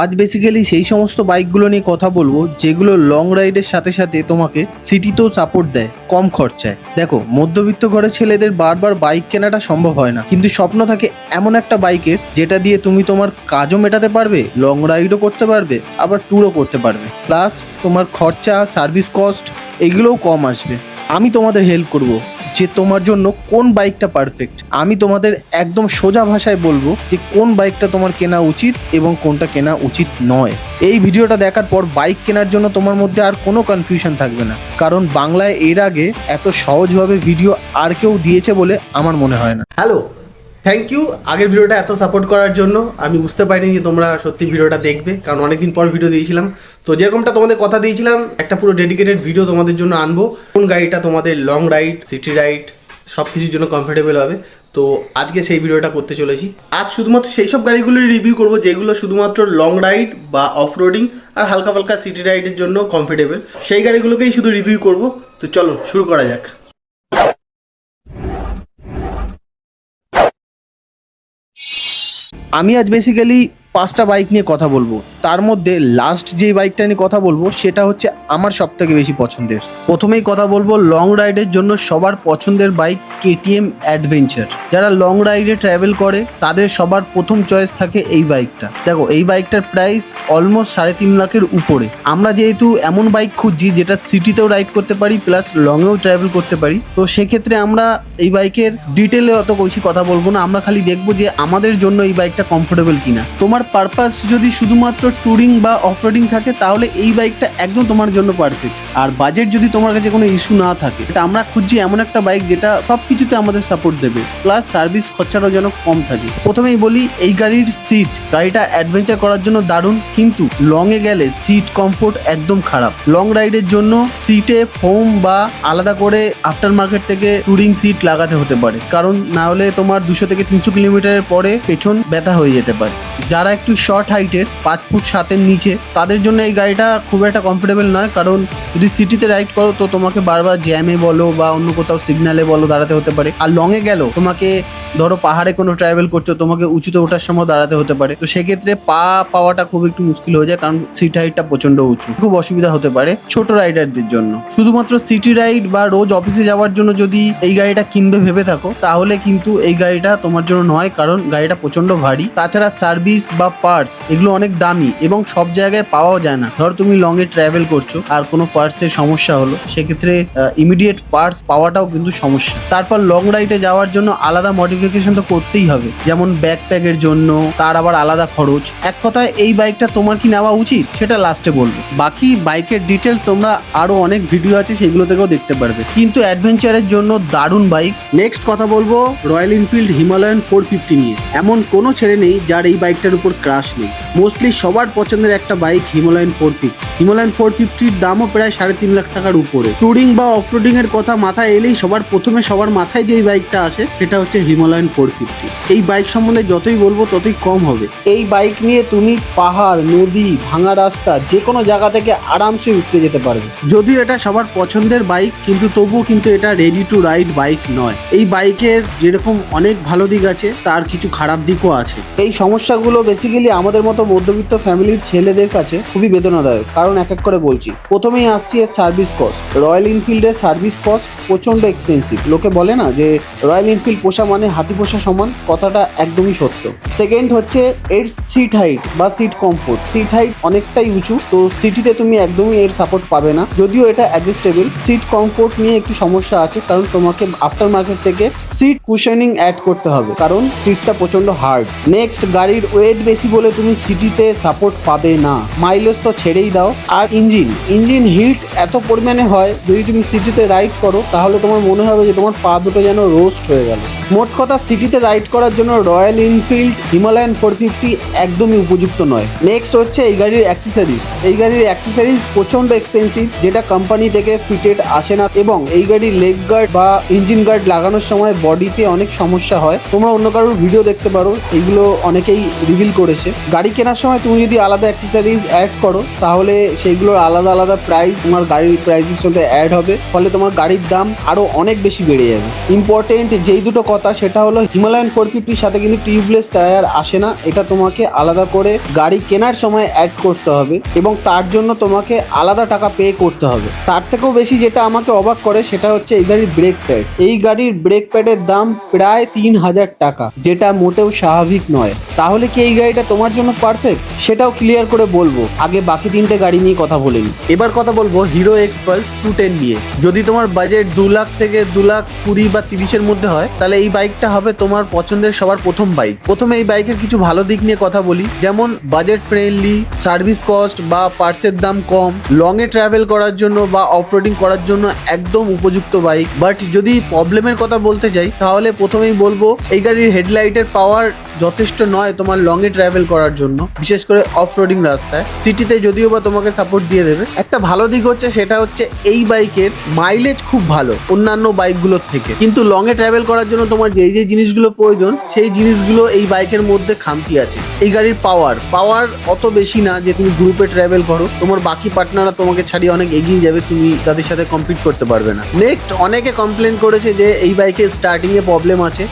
আজ বেসিক্যালি সেই সমস্ত বাইকগুলো নিয়ে কথা বলব, যেগুলো লং রাইডের সাথে সাথে তোমাকে সিটিতেও সাপোর্ট দেয়, কম খরচায়। দেখো, মধ্যবিত্ত ঘরের ছেলেদের বারবার বাইক কেনাটা সম্ভব হয় না। কিন্তু স্বপ্ন থাকে এমন একটা বাইকের যেটা দিয়ে তুমি তোমার কাজও মেটাতে পারবে লং রাইডও করতে পারবে, আবার ট্যুরও করতে পারবে। প্লাস তোমার খরচা সার্ভিস কস্ট এগুলোও কম আসবে। আমি তোমাদের হেল্প করব। যে তোমার জন্য কোন বাইকটা পারফেক্ট আমি তোমাদের একদম সোজা ভাষায় বলব যে কোন বাইকটা তোমার কেনা উচিত এবং কোনটা কেনা উচিত নয়। এই ভিডিওটা দেখার পর বাইক কেনার জন্য তোমার মধ্যে আর কোনো কনফিউশন থাকবে না। কারণ বাংলায় এর আগে এত সহজভাবে ভিডিও আর কেউ দিয়েছে বলে আমার মনে হয় না। হ্যালো থ্যাংক ইউ আগের ভিডিওটা এত সাপোর্ট করার জন্য আমি বুঝতে পারিনি যে তোমরা সত্যি ভিডিওটা দেখবে, কারণ অনেকদিন পর ভিডিও দিয়েছিলাম। তো যেরকমটা তোমাদের কথা দিয়েছিলাম, একটা পুরো ডেডিকেটেড ভিডিও তোমাদের জন্য আনব। কোন গাড়িটা তোমাদের লং রাইড সিটি রাইড সব কিছুর জন্য কমফোর্টেবল হবে। তো আজকে সেই ভিডিওটা করতে চলেছি। আজ শুধুমাত্র সেই সব গাড়িগুলোর রিভিউ করব, যেগুলো শুধুমাত্র লং রাইড বা অফ রোডিং আর হালকা ফালকা সিটি রাইডের জন্য কমফোর্টেবল সেই গাড়িগুলোকেই শুধু রিভিউ করব। তো চলো, শুরু করা যাক। আমি আজ বেসিক্যালি পাঁচটা বাইক নিয়ে কথা বলব। তার মধ্যে লাস্ট যে বাইকটা নিয়ে কথা বলব, সেটা হচ্ছে আমার সব থেকে বেশি পছন্দের। প্রথমেই কথা বলব লং রাইডের জন্য সবার পছন্দের বাইক কেটিএম অ্যাডভেঞ্চার যারা লং রাইডে ট্রাভেল করে, তাদের সবার প্রথম চয়েস থাকে এই বাইকটা দেখো, এই বাইকটার প্রাইস অলমোস্ট সাড়ে তিন লাখের উপরে। আমরা যেহেতু এমন বাইক খুঁজছি, যেটা সিটিতেও রাইড করতে পারি প্লাস লংয়েও ট্রাভেল করতে পারি। তো সেক্ষেত্রে আমরা এই বাইকের ডিটেলে অত বেশি কথা বলব না। আমরা খালি দেখব যে আমাদের জন্য এই বাইকটা কমফোর্টেবল কিনা। তোমার পারপাস যদি শুধুমাত্র ট্যুরিং বা অফরোডিং থাকে, তাহলে এই বাইকটা একদম তোমার জন্য পারফেক্ট আর বাজেট যদি তোমার কাছে কোনো ইস্যু না থাকে এটা আমরা খুঁজছি এমন একটা বাইক যেটা সব কিছুতে আমাদের সাপোর্ট দেবে প্লাস সার্ভিস খরচাটাও যেন কম থাকে। প্রথমেই বলি, এই গাড়ির সিট গাড়িটা অ্যাডভেঞ্চার করার জন্য দারুণ, কিন্তু লং এ গেলে সিট কমফোর্ট একদম খারাপ। লং রাইডের জন্য সিটে ফোম বা আলাদা করে আফটার মার্কেট থেকে টুরিং সিট লাগাতে হতে পারে, কারণ না হলে তোমার দুশো থেকে তিনশো কিলোমিটারের পরে পেছন ব্যথা হয়ে যেতে পারে। যারা একটু শর্ট হাইটের পাঁচ ফুট সাতের নিচে, তাদের জন্য এই গাড়িটা খুব একটা কমফোর্টেবল নয়। কারণ যদি সিটিতে রাইড করো, তো তোমাকে বারবার জ্যামে বলো বা অন্য কোথাও সিগনালে বলো, দাঁড়াতে হতে পারে। আর লংয়ে গেল, তোমাকে ধরো পাহাড়ে কোনো ট্রাভেল করছ, তোমাকে উঁচুতে ওঠার সময় দাঁড়াতে হতে পারে। তো সেক্ষেত্রে পা পাওয়াটা খুব একটু মুশকিল হয়ে যায়, কারণ সিট হাইটটা প্রচণ্ড উঁচু। খুব অসুবিধা হতে পারে ছোট রাইডারদের জন্য। শুধুমাত্র সিটি রাইড বা রোজ অফিসে যাওয়ার জন্য যদি এই গাড়িটা কিনবে ভেবে থাকো, তাহলে কিন্তু এই গাড়িটা তোমার জন্য নয়, কারণ গাড়িটা প্রচণ্ড ভারী। তাছাড়া সার্ভিস বা পার্টস এগুলো অনেক দামি এবং সব জায়গায় পাওয়াও যায় না। ধর তুমি লং এ ট্রাভেল করছ, আর কোনো পার্টসের সমস্যা হলো, সেক্ষেত্রে ইমিডিয়েট পার্টস পাওয়াটাও কিন্তু সমস্যা। তারপর লং রাইডে যাওয়ার জন্য আলাদা মডিফিকেশন তো করতেই হবে। যেমন ব্যাগ ব্যাকপ্যাকের জন্য, তার আবার আলাদা খরচ। এক কথায় এই বাইকটা তোমার কি নেওয়া উচিত? সেটা লাস্টে বলব। বাকি বাইকের ডিটেলস তোমরা আরও অনেক ভিডিও আছে, সেগুলো থেকেও দেখতে পারবে। কিন্তু অ্যাডভেঞ্চারের জন্য দারুণ বাইক নেক্সট কথা বলব Royal Enfield Himalayan four fifty নিয়ে। এমন কোনো ছেলে নেই, যার এই বাইকটার উপর ক্রাশ নেই। মোস্টলি সবার পছন্দের একটা bike Himalayan four fifty Himalayan four ফিফটির দামও প্রায় সাড়ে তিন লাখ টাকার উপরে। ট্যুরিং বা অফরোডিং এর কথা মাথায় এলেই সবার প্রথমে সবার মাথায় যে বাইকটা আসে, সেটা হচ্ছে হিমালয়ান ফোর ফিফটি এই বাইক সম্বন্ধে যতই বলব, ততই কম হবে। এই বাইক নিয়ে তুমি পাহাড়, নদী, ভাঙা রাস্তা যে কোনো জায়গা থেকে আরামসে উতরে যেতে পারবে। যদিও এটা সবার পছন্দের বাইক কিন্তু তবুও কিন্তু এটা রেডি টু রাইড বাইক নয়। এই বাইকের যেরকম অনেক ভালো দিক আছে, তার কিছু খারাপ দিকও আছে। এই সমস্যাগুলো বেসিক্যালি আমাদের মতো মধ্যবিত্ত ফ্যামিলির ছেলেদের কাছে খুবই বেদনাদায়ক। কারণ এক এক করে বলছি, প্রথমেই আসছি এর সার্ভিস কস্ট রয়্যাল এনফিল্ডের সার্ভিস কস্ট প্রচণ্ড এক্সপেন্সিভ লোকে বলে না যে রয়্যাল এনফিল্ড পোষা মানে হাতি পোষা সমান, কথাটা একদমই সত্য। সেকেন্ড হচ্ছে এর সিট হাইট বা সিট কমফোর্ট সিট হাইট অনেকটাই উঁচু, তো সিটিতে তুমি একদমই এর সাপোর্ট পাবে না। যদিও এটা অ্যাডজাস্টেবল সিট কমফোর্ট নিয়ে একটু সমস্যা আছে, কারণ তোমাকে আফটার মার্কেট থেকে সিট কুশনিং অ্যাড করতে হবে। কারণ সিটটা প্রচণ্ড হার্ড নেক্সট গাড়ির ওয়েট বেশি বলে তুমি সিটিতে সাপোর্ট পাবে না। মাইলেজ তো ছেড়েই দাও। আর ইঞ্জিন ইঞ্জিন হিট এত পরিমাণে হয়, যদি তুমি সিটিতে রাইড করো, তাহলে তোমার মনে হবে যে তোমার পা দুটো যেন রোস্ট হয়ে গেল। মোট কথা সিটিতে রাইড করার জন্য Royal Enfield Himalayan four fifty একদমই উপযুক্ত নয়। নেক্সট হচ্ছে এই গাড়ির অ্যাক্সেসরিজ এই গাড়ির অ্যাক্সেসরিজ প্রচণ্ড এক্সপেন্সিভ যেটা কোম্পানি থেকে ফিটেড আসে না এবং এই গাড়ির লেগ গার্ড বা ইঞ্জিন গার্ড লাগানোর সময় বডিতে অনেক সমস্যা হয়। তোমরা অন্য কারোর ভিডিও দেখতে পারো এইগুলো অনেকেই রিভিল করেছে। গাড়ি কেনার সময় তুমি যদি আলাদা অ্যাক্সেসারিজ অ্যাড করো, তাহলে সেইগুলোর আলাদা আলাদা প্রাইস তোমার গাড়ির প্রাইসের সাথে অ্যাড হবে। ফলে তোমার গাড়ির দাম আরও অনেক বেশি বেড়ে যাবে। ইম্পর্টেন্ট যেই দুটো কথা, সেটা হলো হিমালয়ান ফোর ফিফটির সাথে কিন্তু টিউবলেস টায়ার আসে না। এটা তোমাকে আলাদা করে গাড়ি কেনার সময় অ্যাড করতে হবে এবং তার জন্য তোমাকে আলাদা টাকা পে করতে হবে। তার থেকেও বেশি যেটা আমাকে অবাক করে, সেটা হচ্ছে এই গাড়ির ব্রেক প্যাড এই গাড়ির ব্রেক প্যাডের দাম প্রায় তিন হাজার টাকা, যেটা মোটেও স্বাভাবিক নয়। তাহলে কি এই গাড়িটা তোমার জন্য পারফেক্ট সেটাও ক্লিয়ার করে বলব। আগে বাকি তিনটে গাড়ি নিয়ে কথা বলে নিই এবার কথা বলব হিরো এক্সপালস টু টেন নিয়ে। যদি তোমার বাজেট দু লাখ থেকে দু লাখ কুড়ি বা তিরিশের মধ্যে হয়, তাহলে এই বাইকটা হবে তোমার পছন্দের সবার প্রথম বাইক প্রথমে এই বাইকের কিছু ভালো দিক নিয়ে কথা বলি। যেমন বাজেট ফ্রেন্ডলি সার্ভিস কস্ট বা পার্টসের দাম কম লং এ ট্রাভেল করার জন্য বা অফরোডিং করার জন্য একদম উপযুক্ত বাইক বাট যদি প্রবলেমের কথা বলতে যাই, তাহলে প্রথমেই বলব এই গাড়ির হেডলাইটের পাওয়ার যথেষ্ট নয় তোমার লং এ ট্রাভেল করার জন্য। বিশেষ করে অফ রোডিং রাস্তায়। সিটিতে যদিও বা তোমাকে সাপোর্ট দিয়ে দেবে। একটা ভালো দিক হচ্ছে, সেটা হচ্ছে এই বাইকের মাইলেজ খুব ভালো, অন্যান্য বাইকগুলোর থেকে। কিন্তু লং এ ট্রাভেল করার জন্য তোমার যেই যে জিনিসগুলো প্রয়োজন, সেই জিনিসগুলো এই বাইকের মধ্যে খামতি আছে। এই গাড়ির পাওয়ার পাওয়ার অত বেশি না যে তুমি গ্রুপে ট্রাভেল করো। তোমার বাকি পার্টনাররা তোমাকে ছাড়িয়ে অনেক এগিয়ে যাবে, তুমি তাদের সাথে কম্পিট করতে পারবে না। নেক্সট অনেকে কমপ্লেন করেছে যে এই বাইকে স্টার্টিং এ প্রবলেম আছে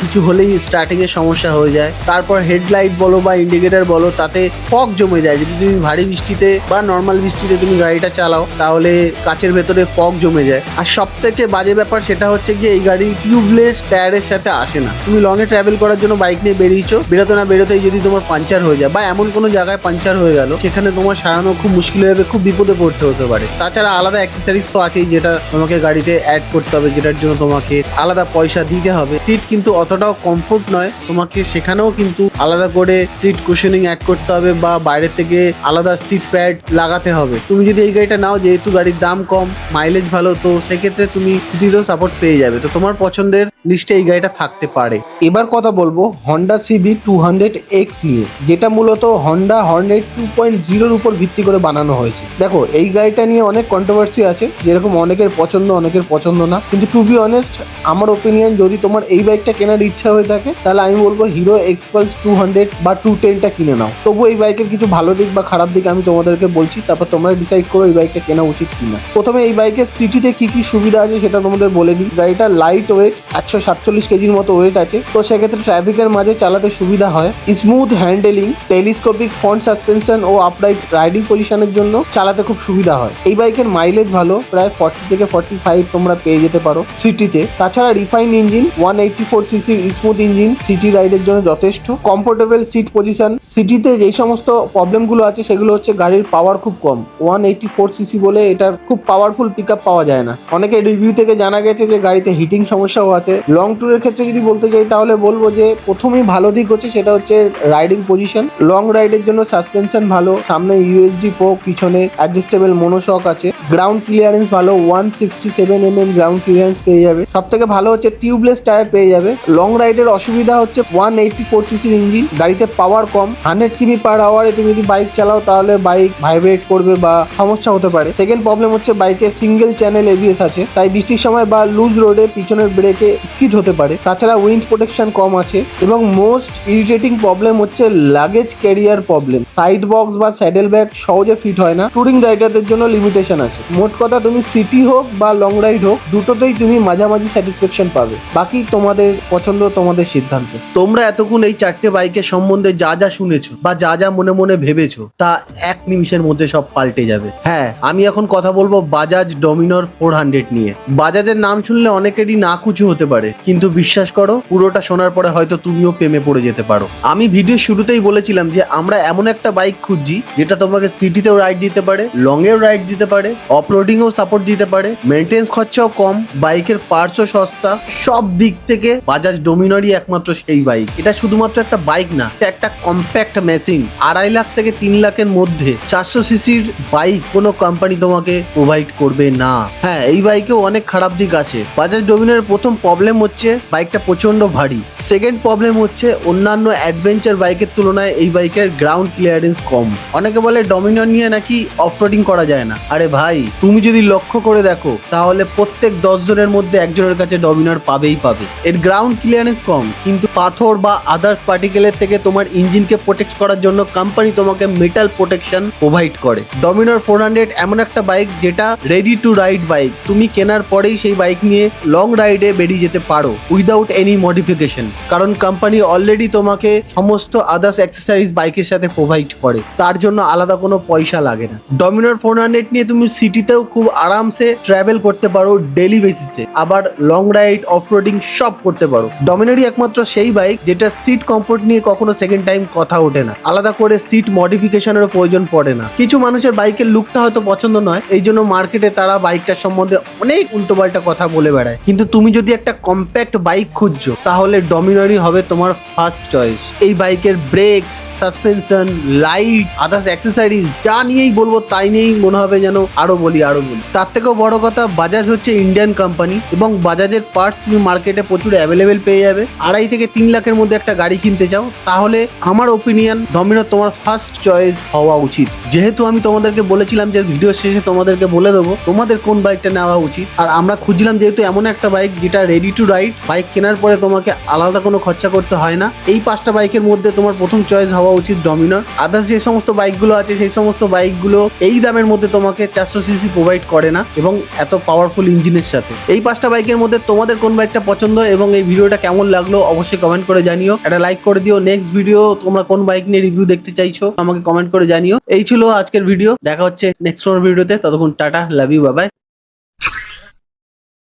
কিছু হলেই স্টার্টিং এ সমস্যা হয়ে যায়। তারপর হেডলাইট বলো বা ইন্ডিকেটর বলো, তাতে ফগ জমে যায়। যদি তুমি ভারী বৃষ্টিতে বা নর্মাল বৃষ্টিতে তুমি গাড়িটা চালাও, তাহলে কাচের ভেতরে ফগ জমে যায়। আর সব থেকে বাজে ব্যাপার সেটা হচ্ছে গিয়ে এই গাড়ি টিউবলেস টায়ারের সাথে আসে না। তুমি লং এ ট্রাভেল করার জন্য বাইক নিয়ে বেরিয়েছো, বেরোতে না বেরোতেই যদি তোমার পাঞ্চার হয়ে যায়, বা এমন কোনো জায়গায় পাঞ্চার হয়ে গেল, সেখানে তোমার সারানো খুব মুশকিল হয়ে যাবে, খুব বিপদে পড়তে হতে পারে। তাছাড়া আলাদা অ্যাক্সেসরিজ তো আছেই, যেটা তোমাকে গাড়িতে অ্যাড করতে হবে, যেটার জন্য তোমাকে আলাদা পয়সা দিতে হবে। সিট কিন্তু অতটাও কমফোর্ট নয়, তোমাকে সেখানেও কিন্তু আলাদা করে সিট কুশনিং অ্যাড করতে হবে বা বাইরে থেকে আলাদা সিট প্যাড লাগাতে হবে। তুমি যদি এই গাড়িটা নাও, যেহেতু গাড়ির দাম কম মাইলেজ ভালো, তো সেক্ষেত্রে তুমি সিটিতেও সাপোর্ট পেয়ে যাবে। তো তোমার পছন্দের লিস্টে এই গাড়িটা থাকতে পারে। এবার কথা বলব Honda CB two hundred X নিয়ে, যেটা মূলত হন্ডা হর্নেট টু পয়েন্ট জিরোর উপর ভিত্তি করে বানানো হয়েছে। দেখো, এই গাড়িটা নিয়ে অনেক কন্ট্রোভার্সি আছে, যেরকম অনেকের পছন্দ অনেকের পছন্দ না। কিন্তু টু বি অনেস্ট আমার ওপিনিয়ন যদি তোমার এই বাইকটা কেনার ইচ্ছা হয়ে থাকে, তাহলে আমি বলব হিরো এক্সপালস টু হান্ড্রেড বা টু টেনটা কিনে নাও। তবু এই বাইকের কিছু ভালো দিক বা খারাপ দিক আমি তোমাদেরকে বলছি, তারপর তোমরা ডিসাইড করো এই বাইকটা কেনা উচিত কিনা। প্রথমে এই বাইকের সিটিতে কি কি সুবিধা আছে সেটা তোমাদের বলে দিই। গাড়িটা লাইট ওয়েট একশো সাতচল্লিশ কেজির মতো ওয়েট আছে। তো সেক্ষেত্রে ট্রাফিকের মাঝে চালাতে সুবিধা হয়। Smooth handling telescopic front suspension ও আপরাইট রাইডিং পজিশনের জন্য চালাতে খুব সুবিধা হয়। এই বাইকের মাইলেজ ভালো, প্রায় ফর্টি থেকে ফর্টি ফাইভ তোমরা পেয়ে যেতে পারো সিটিতে। তাছাড়া refine engine one eighty four সিসির স্মুথ ইঞ্জিন সিটি রাইডের জন্য যথেষ্ট। কমফোর্টেবল সিট পজিশন সিটিতে যেই সমস্ত প্রবলেমগুলো আছে, সেগুলো হচ্ছে গাড়ির পাওয়ার খুব কম। ওয়ান এইটটি ফোর সিসি বলে এটার খুব পাওয়ারফুল পিক পাওয়া যায় না। অনেকে রিভিউ থেকে জানা গেছে যে গাড়িতে হিটিং সমস্যাও আছে। লং ট্যুরের ক্ষেত্রে যদি বলতে চাই তাহলে বলব যে প্রথমেই ভালো দিক হচ্ছে, সেটা হচ্ছে রাইডিং পজিশন লং রাইডের জন্য সাসপেনশন ভালো। সামনে ইউএসডি ফোক পিছনে অ্যাডজাস্টেবল মনোশক আছে। গ্রাউন্ড ক্লিয়ারেন্স ভালো। One sixty seven M M ground clearance পেয়ে যাবে। সব থেকে ভালো হচ্ছে টিউবলেস টায়ার পেয়ে যাবে। লং রাইডের অসুবিধা হচ্ছে ওয়ান এইটটি ফোর সিসির ইঞ্জিন গাড়িতে পাওয়ার কম। হান্ড্রেড কিমি পার আওয়ারে তুমি যদি বাইক চালাও, তাহলে বাইক ভাইব্রেট করবে বা সমস্যা হতে পারে। সেকেন্ড প্রবলেম হচ্ছে বাইকে সিঙ্গেল চ্যানেল এবিএস আছে। তাই বৃষ্টির সময় বা লুজ রোডে পিছনের ব্রেকে স্কিড হতে পারে। তাছাড়া উইন্ড প্রোটেকশন কম আছে এবং মোস্ট ইরিটেটিং প্রবলেম হচ্ছে luggage carrier problem side box বা স্যাডেল ব্যাগ সহজে ফিট হয় না। টুরিং রাইডারদের জন্য লিমিটেশন আছে। মোট কথা তুমি সিটি হোক বা লং রাইড হোক, দুটোতেই তুমি মাঝামাঝি স্যাটিসফ্যাকশন পাবে। বাকি তোমাদের পছন্দ, তোমাদের সিদ্ধান্ত। তোমরা এতক্ষণ এই চারটে বাইকের সম্বন্ধে যা যা শুনেছো বা যা যা মনে মনে ভেবেছো, তা এক নিমিষের মধ্যে সব পাল্টে যাবে। হ্যাঁ আমি এখন কথা বলব বাজাজ ডমিনর ফোর হান্ড্রেড নিয়ে। বাজাজের নাম শুনলে অনেকেরই না কুচু হতে পারে, কিন্তু বিশ্বাস করো, পুরোটা শোনার পরে হয়তো তুমিও প্রেমে পড়ে যেতে পারো। আমি ভিডিও শুরুতেই বলেছিলাম যে আমরা এমন একটা বাইক খুঁজছি, যেটা তোমাকে সিটিতেও রাইড দিতে পারে লং এও রাইড দিতে পারে অফ রোডিংও সাপোর্ট দিতে পারে মেনটেন্স খরচাও কম, বাইকের পার্টসও সস্তা, সব দিক থেকে বাজাজ ডোমিনারই একমাত্র সেই বাইক। এটা শুধুমাত্র একটা বাইক না, এটা একটা কম্প্যাক্ট মেশিন আড়াই লাখ থেকে তিন লাখের মধ্যে চারশো সিসির বাইক কোনো কোম্পানি তোমাকে প্রোভাইড করবে না। হ্যাঁ এই বাইকেও অনেক খারাপ দিক আছে। বাজাজ ডোমিনারের প্রথম প্রবলেম হচ্ছে বাইকটা প্রচণ্ড ভারী। সেকেন্ড প্রবলেম হচ্ছে অন্যান্য অ্যাডভেঞ্চার বাইকের তুলনায় এই বাইকের গ্রাউন্ড ক্লিয়ারেন্স কম। অনেকে বলে ডমিনার নিয়ে নাকি অফরোডিং করা যায় না। আরে ভাই, তুমি যদি লক্ষ্য করে দেখো, তাহলে প্রত্যেক দশ জনের মধ্যে একজনের কাছে ডমিনার পাবেই পাবে। এর গ্রাউন্ড ক্লিয়ারেন্স কম, কিন্তু পাথর বা আদার্স পার্টিকেলের থেকে তোমার ইঞ্জিনকে প্রোটেক্ট করার জন্য কোম্পানি তোমাকে মেটাল প্রোটেকশন প্রোভাইড করে। ডমিনার ফোর হান্ড্রেড এমন একটা বাইক যেটা রেডি টু রাইড বাইক তুমি কেনার পরেই সেই বাইক নিয়ে লং রাইডে বেরিয়ে যেতে পারো উইদাউট এনি মডিফিকেশন কারণ কোম্পানি অলরেডি তোমাকে সমস্ত আদার্স অ্যাক্সেসরিজ বাইকের সাথে প্রোভাইড করে। তার জন্য আলাদা কোনো পয়সা লাগে না। ডমিনার ফোর হান্ড্রেড নিয়ে তুমি সিটিতেও খুব আরামসে ট্রাভেল করতে পারো ডেলি বেসিসে আবার লং রাইড অফ রোডিং সব করতে পারো। ডমিনারই একমাত্র সেই বাইক যেটা সিট কমফোর্ট নিয়ে কখনো সেকেন্ড টাইম কথা ওঠে না। আলাদা করে সিট মডিফিকেশনেরও প্রয়োজন পড়ে না। কিছু মানুষের বাইকের লুকটা হয়তো পছন্দ নয়, এই জন্য মার্কেটে তারা বাইকটার সম্বন্ধে অনেক উল্টোপাল্টা কথা বলে বেড়ায়। কিন্তু তুমি যদি একটা কম্প্যাক্ট বাইক খুঁজছো, তাহলে ডমিনারই হবে তোমার ফার্স্ট চয়েস এই বাইকের brakes suspension light others accessories যা নিয়েই বলব তাই নিয়েই মনে হবে যেন আরও বলি আরও বলি। তার থেকেও বড় কথা বাজাজ হচ্ছে ইন্ডিয়ান কোম্পানি এবং বাজাজের পার্টস তুমি মার্কেটে প্রচুর অ্যাভেলেবেল পেয়ে যাবে। আড়াই থেকে তিন লাখের মধ্যে একটা গাড়ি কিনতে চাও, তাহলে আমার ওপিনিয়ন ডমিনার তোমার ফার্স্ট চয়েস হওয়া উচিত। যেহেতু আমি তোমাদেরকে বলেছিলাম যে ভিডিও শেষে তোমাদেরকে বলে দেবো, তোমাদের কোন বাইকটা নেওয়া উচিত? আর আমরা খুঁজছিলাম যেহেতু এমন একটা বাইক যেটা রেডি টু রাইড বাইক কেনার পরে তোমাকে আলাদা কোনো খরচা করতে হয় না। এই পাঁচটা বাইকের মধ্যে তোমার প্রথম চয়েস হওয়া উচিত ডমিনার আদার্স যে সমস্ত বাইকগুলো আছে, সেই সমস্ত বাইকগুলো এই দামের মধ্যে তোমাকে চারশো সিসি প্রোভাইড করে না এবং এত পাওয়ারফুল ইঞ্জিনের সাথে। এই পাঁচটা বাইকের মধ্যে তোমাদের কোন বাইকটা পছন্দ এবং এই ভিডিওটা কেমন লাগল অবশ্যই কমেন্ট করে জানিও। একটা লাইক করে দিও। নেক্সট ভিডিও তোমরা কোন বাইক নিয়ে রিভিউ দেখতে চাইছো, আমাকে কমেন্ট করে জানিও। এই ছিল আজকের ভিডিও দেখা হচ্ছে নেক্সট ভিডিওতে ততক্ষণ টাটা লাভ ইউ বাবাই